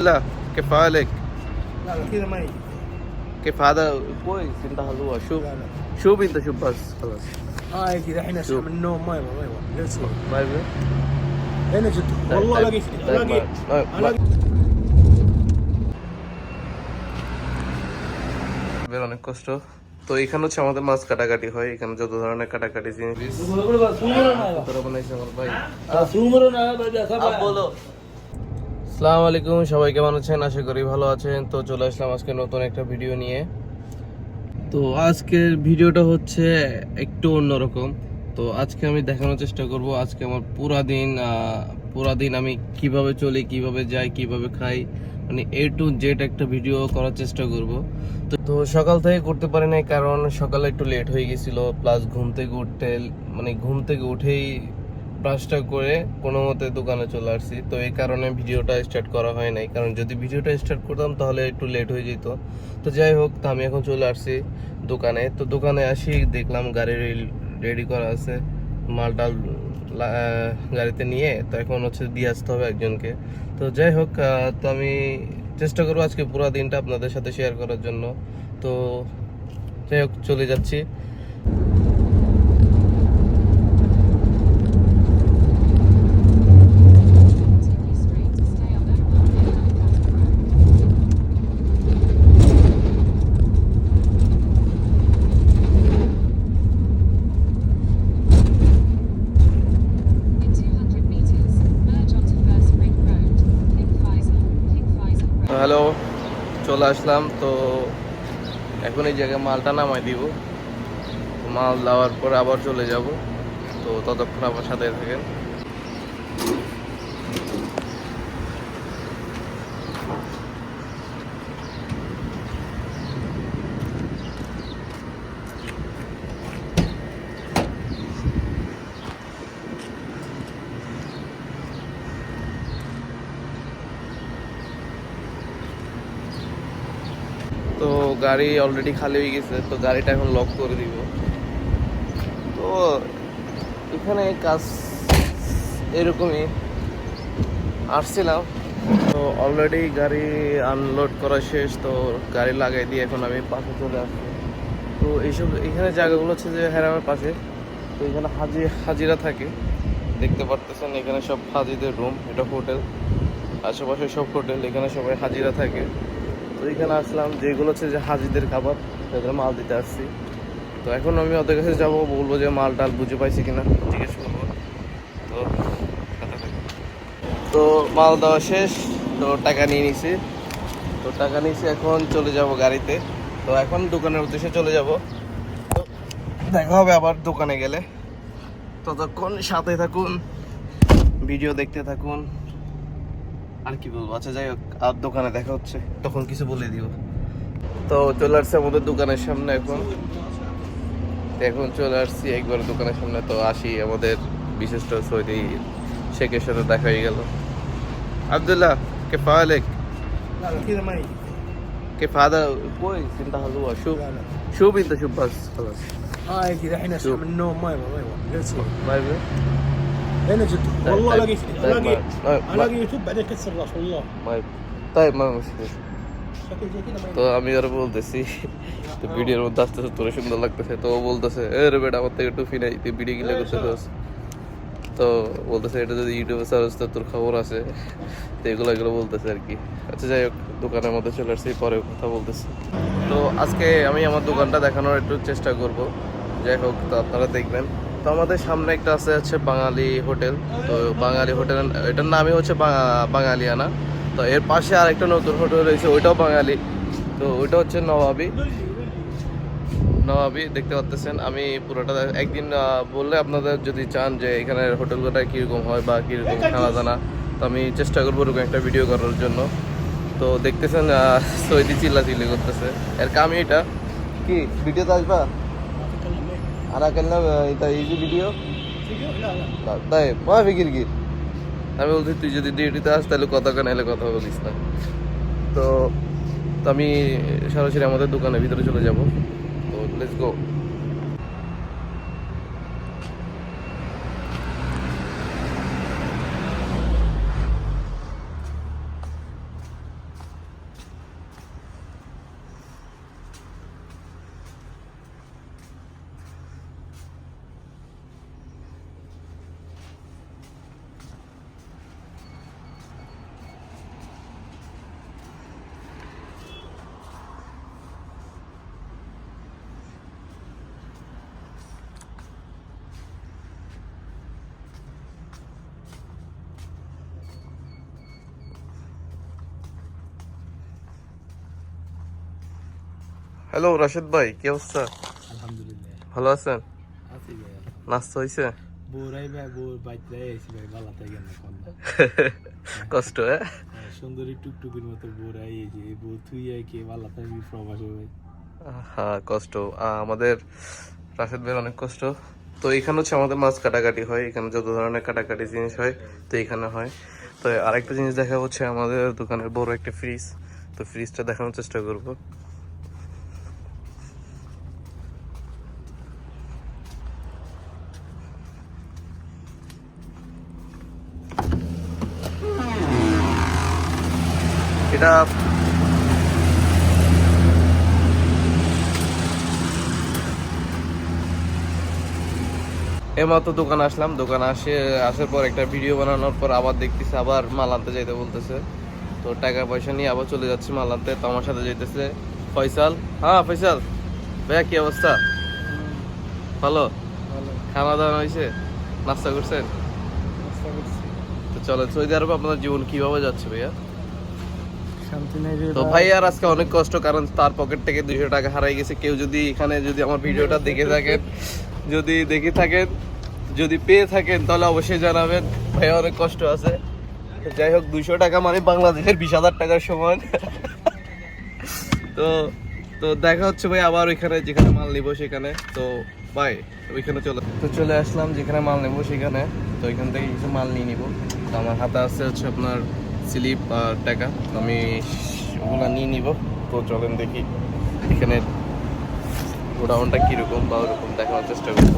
لا كيف حالك؟ لا لا كذا ما يجي كيف هذا كويس انت هلوة شوف لا لا شوف انت شوف بس خلاص ما يجي الحين اصحى شوف. من النوم ما يبغى ما يبغى ليتس جو ما يبي هنا جد والله طيب، الاقي طيب، الاقي ما- ما- الاقي বের অনেক কষ্ট তো এখানে হচ্ছে আমাদের মাছ কাটাকাটি হয় এখানে যত ধরনের কাটাকাটি জিনিস তোরা বানাইছে আমার ভাই আসসালামু আলাইকুম, সবাই কেমন আছেন? আশা করি ভালো আছেন। তো চলে আসলাম আজকে নতুন একটা ভিডিও নিয়ে। তো আজকের ভিডিওটা হচ্ছে একটু অন্যরকম। তো আজকে আমি দেখানোর চেষ্টা করব, আজকে আমার পুরা দিন পুরা দিন আমি কীভাবে চলি, কীভাবে যাই, কীভাবে খাই মানে এ টু জেড একটা ভিডিও করার চেষ্টা করব। তো তো সকাল থেকে করতে পারি নাই, কারণ সকালে একটু লেট হয়ে গেছিল প্লাস ঘুম থেকে উঠতে মানে ঘুম থেকে উঠেই ব্রাশটা করে কোনো মতে দোকানে চলে আসছি। তো এই কারণে ভিডিওটা স্টার্ট করা হয় নাই। কারণ যদি ভিডিওটা স্টার্ট করতাম তাহলে একটু লেট হয়ে যেত। তো যাই হোক, তো আমি এখন চলে আসছি দোকানে। তো দোকানে আসি, দেখলাম গাড়ি রেডি করা আছে। মালটাল গাড়িতে নিয়ে, তো এখন হচ্ছে দিয়ে আসতে হবে একজনকে। তো যাই হোক তো আমি চেষ্টা করব আজকে পুরো দিনটা আপনাদের সাথে শেয়ার করার জন্য। তো যাই হোক, চলে যাচ্ছি। হ্যালো, চলে আসলাম। তো এখন এই জায়গায় মালটা নামাই দিব। মাল দেওয়ার পর আবার চলে যাব। তো ততক্ষণ আমার সাথে থাকেন তো গাড়ি অলরেডি খালি হয়ে গেছে, তো গাড়িটা এখন লক করে দিব। তো এখানে কাজ এরকমই। আসছিলাম, তো অলরেডি গাড়ি আনলোড করা শেষ, তো গাড়ি লাগাই দিয়ে এখন আমি পাশে চলে আসছি। তো এইসব এখানে জায়গাগুলো হচ্ছে যে হ্যারামের পাশে, তো এখানে হাজি, হাজিরা থাকে। দেখতে পারতেছেন, এখানে সব হাজিদের রুম এটা হোটেল আশেপাশে সব হোটেল এখানে সবাই হাজিরা থাকে। তো এখানে আসলাম, যেগুলো হচ্ছে যে হাজিদের খাবার, তাদের মাল দিতে আসছি। তো এখন আমি ওদের কাছে যাব, বলব যে মাল টাল বুঝে পাইছি কিনা। জিজ্ঞেস করব। তো তো মাল দেওয়া শেষ, তো টাকা নিয়ে নিছি। তো টাকা নিয়েছি, এখন চলে যাব গাড়িতে। তো এখন দোকানের উদ্দেশ্যে চলে যাব। তো দেখা হবে আবার দোকানে গেলে। ততক্ষণ সাথে থাকুন, ভিডিও দেখতে থাকুন। আর কি বলব? আচ্ছা যাই হোক আর দোকানে দেখা হচ্ছে। তখন কিছু বলে দিও। তো চলে আসছে আমাদের দোকানের সামনে এখন। এখন চলে আসছি একবার দোকানের সামনে। তো আসি আমাদের বিশিষ্ট সৌদি শেখের সাথে দেখা হয়ে গেল। আবদুল্লাহ কে ফালেক? কে ফাদার কই? চিন্তা হলো শুভ শুভ ইন্তা শুভ বাস খালাস। আয় কি রাহিনা শুভ নো মাই মাই মাই يجي الحين اصحى شوف. من النوم ما يبغى ما يبغى ليتس جو ما يبي هنا جد طيب، والله طيب، الاقي طيب، الاقي ما- ما- الاقي يوتيوب بعدين كسر راس والله ما يبي طيب ما مشكلة شكل زي كذا ما তো يجي আমি আর বলতেছি তো ভিডিওর মধ্যে আসতেছে তোর সুন্দর লাগতেছে তো ও বলতেছে এ রে বেটা আমার থেকে একটু ফিনাই তুই ভিডিও গিলে করতেছিস তো বলতেছে এটা যদি ইউটিউবে সার্চ তো তোর খবর আছে তো এগুলো এগুলো বলতেছে আর কি আচ্ছা যাই হোক দোকানের মধ্যে চলে আসছি পরে কথা বলতেছি তো আজকে আমি আমার দোকানটা দেখানোর একটু চেষ্টা করব যাই হোক তো আপনারা দেখবেন তো আমাদের সামনে একটা আছে, হচ্ছে বাঙালি হোটেল। তো বাঙালি হোটেল এটার নামই হচ্ছে বাঙালিয়ানা। তো এর পাশে আর একটা নতুন হোটেল রয়েছে, ওইটাও বাঙালি। তো ওইটা হচ্ছে নবাবি। নবাবি, দেখতে পাচ্ছেন আমি পুরোটা একদিন বললে আপনাদের যদি চান যে এখানে হোটেলগুলো কীরকম হয় বা কীরকম খানা দানা তো আমি চেষ্টা করব ওরকম একটা ভিডিও করার জন্য। তো দেখতেছেন সৈদি চিল্লা চিল্লি করতেছে। এর কামি এটা কি ভিডিওতে আসবা? അനാക്കലിനെ ഇതാ ইজি ভিডিও তাই, মা ফিকির গির আমি বলছি, তুই যদি ডিউটিতে আস তাহলে কথা কেন এলে কথা বলিস না? তো আমি সরাসরি আমাদের দোকানের ভিতরে চলে যাব। তো লেটস গো হ্যালো রাশেদ ভাই কি অবস্থা? আলহামদুলিল্লাহ। ভালো আছেন? আছি ভাই। নাস্তা হয়েছে ভাই বাইতে আইছি ভাই কষ্ট হ্যাঁ? সুন্দরী টুকটুকির মতো যে তুই আই কে ভালো থাকবি প্রবাসে ভাই। হ্যাঁ কষ্ট। আহ, আমাদের রাশেদ ভাইয়ের অনেক কষ্ট। তো এখানে হচ্ছে আমাদের মাছ কাটাকাটি হয় এখানে যত ধরনের কাটাকাটি জিনিস হয় তো এখানে হয়। তো আরেকটা জিনিস দেখা হচ্ছে আমাদের দোকানের বড় একটা ফ্রিজ তো ফ্রিজটা দেখানোর চেষ্টা করব। এটা এমাত্র দোকান আসলাম দোকান আসে আসার পর একটা ভিডিও বানানোর পর আবার দেখতেছে আবার মাল আনতে যাইতে বলতেছে। তো টাকা পয়সা নিয়ে আবার চলে যাচ্ছি মাল আনতে তো আমার সাথে যাইতেছে ফয়সাল। হ্যাঁ ফয়সাল ভাইয়া কি অবস্থা? ভালো? খাওয়া দাওয়া হয়েছে? নাস্তা করছেন? তো চলো সৌদি আরবে আপনার জীবন কীভাবে যাচ্ছে ভাইয়া? তো ভাই। আর আজকে অনেক কষ্ট কারণ তার পকেট থেকে দুইশো টাকা হারাই গেছে। কেউ যদি এখানে যদি আমার ভিডিওটা দেখে থাকেন যদি দেখে থাকেন যদি পেয়ে থাকেন তাহলে অবশ্যই জানাবেন। ভাই অনেক কষ্ট আছে। যাই হোক দুইশো টাকা মানে বাংলাদেশের বিশ হাজার টাকার সমান। তো তো দেখা হচ্ছে ভাই আবার ওইখানে যেখানে মাল নিবো সেখানে। তো ভাই ওইখানে চলে তো চলে আসলাম যেখানে মাল নেব সেখানে। তো ওইখান থেকে কিছু মাল নিয়ে নিবো। তো আমার হাতে আছে হচ্ছে আপনার স্লিপ আর টাকা। আমি ওগুলো নিয়ে নিব। তো চলেন দেখি এখানে গোডাউনটা কীরকম বা ওরকম দেখানোর চেষ্টা করব।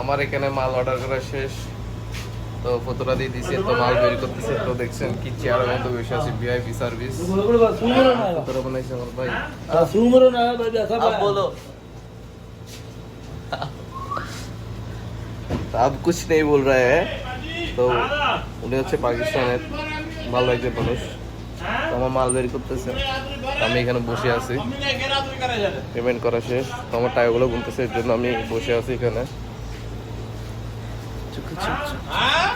আমার এখানে মাল অর্ডার করা শেষ। তো ফটোটা দিয়ে দিছে তো মাল বের করতেছে। তো দেখছেন কি চেয়ারের মতো বসে আছে ভিআইপি সার্ভিস ফটোটা বানাইছে আমার ভাই। সুমরো আব কুছ নেই বল রা হ্যাঁ। তো উনি হচ্ছে পাকিস্তানের ভালো একজন মানুষ। আমার মাল বেরি করতেছে। আমি এখানে বসে আছি। পেমেন্ট করা শেষ। আমার টাকাগুলো গুনতেছে এর জন্য আমি বসে আছি এখানে। চুপ চুপ চুপ হ্যাঁ?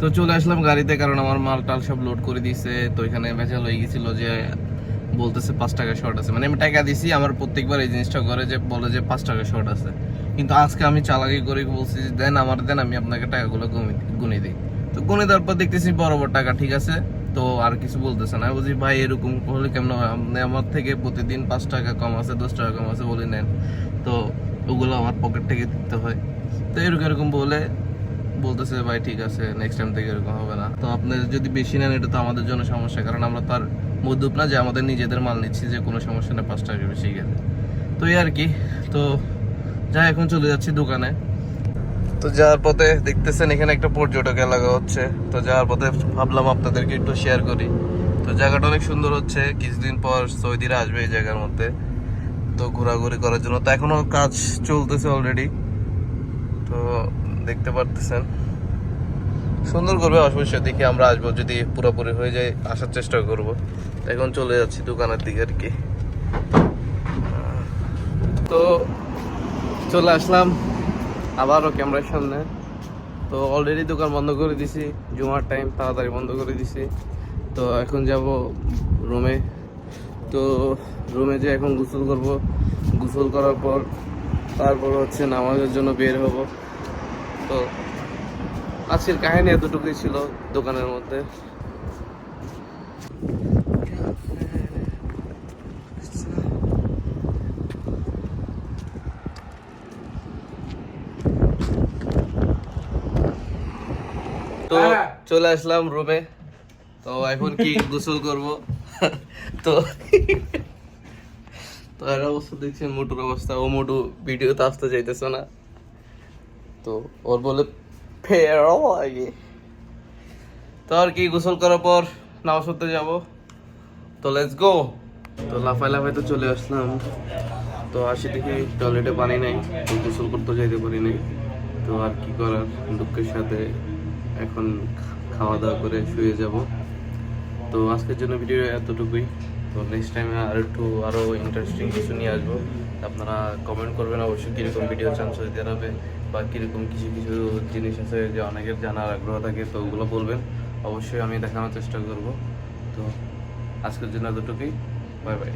তো চলে আসলাম গাড়িতে, কারণ আমার মাল টাল সব লোড করে দিয়েছে তো এখানে ভেজাল হয়ে গেছিল যে বলতেছে পাঁচ টাকা শর্ট আছে। মানে আমি টাকা দিছি, আমার প্রত্যেকবার এই জিনিসটা করে যে বলে যে পাঁচ টাকা শর্ট আছে। কিন্তু আজকে আমি চালাকি করে বলছি যে, দেন আমার, দেন আমি আপনাকে টাকাগুলো গুনে- দিই। তো গুনে দেওয়ার পর দেখতেছি বরাবর টাকা, ঠিক আছে? তো আর কিছু বলতেছে না। বলছি, ভাই, এরকম হলে কেমন হয়? আপনি আমার থেকে প্রতিদিন পাঁচ টাকা কম আছে, দশ টাকা কম আছে বলে নেন। তো ওগুলো আমার পকেট থেকে দিতে হয়। তো এরকম এরকম বলে বলতেছে, ভাই, ঠিক আছে নেক্সট টাইম থেকে এরকম হবে না। তো আপনি যদি বেশি নেন, এটা তো আমাদের জন্য সমস্যা, কারণ আমরা তার মধ্যুপ না যে আমাদের নিজেদের মাল নিচ্ছি, যে কোনো সমস্যা না পাঁচ টাকা বেশি গেলে। তো এই আর কি। তো যাই এখন চলে যাচ্ছি দোকানে। তো যাওয়ার পথে দেখতেছেন, এখানে একটা পর্যটক এলাকা হচ্ছে। তো যাওয়ার পথে ভাবলাম আপনাদেরকে একটু শেয়ার করি। তো জায়গাটা অনেক সুন্দর হচ্ছে, কিছুদিন পর সৌদিরা আসবে এই জায়গার মধ্যে। তো ঘোরাঘুরি করার জন্য। তো এখনও কাজ চলতেছে অলরেডি তো দেখতে পারতেছেন। সুন্দর করবে অবশ্যই, দেখি আমরা আসব, যদি পুরোপুরি হয়ে যায়, আসার চেষ্টা করব। এখন চলে যাচ্ছি দোকানের দিকে আর কি। তো চলে আসলাম, আবারও ক্যামেরার সামনে। তো অলরেডি দোকান বন্ধ করে দিছি, জুমার টাইম তাড়াতাড়ি বন্ধ করে দিছি। তো এখন যাব রুমে তো রুমে যে এখন গোসল করব। গোসল করার পর, তারপর হচ্ছে নামাজের জন্য বের হব। তো আজকের কাহিনী এতটুকুই ছিল দোকানের মধ্যে। তো চলে আসলাম রুমে। তো এখন কি গোসল করব? তো তো এর অবস্থা দেখছেন মোটুর অবস্থা। ও মোটু ভিডিওতে আসতে চাইতেছে না। তো ওর বলে, ফেরো তো আর কি, গোসল করার পর নামাজ পড়তে যাব। তো লেটস গো তো লাফাই লাফাই তো চলে আসলাম। তো আসি দেখি টয়লেটে পানি নাই, গোসল করতে যাইতে পারি নাই। তো আর কি করার, দুঃখের সাথে এখন খাওয়া দাওয়া করে শুয়ে যাব। তো আজকের জন্য ভিডিও এতটুকুই। তো নেক্সট টাইমে আর একটু আরও ইন্টারেস্টিং কিছু নিয়ে আসব। আপনারা কমেন্ট করবেন, অবশ্যই কীরকম ভিডিও চান সৌদি আরবে বা কীরকম কিছু কিছু জিনিস আছে যে অনেকের জানার আগ্রহ থাকে, তো ওগুলো বলবেন। অবশ্যই আমি দেখানোর চেষ্টা করব। তো আজকের জন্য এতটুকুই। Bye bye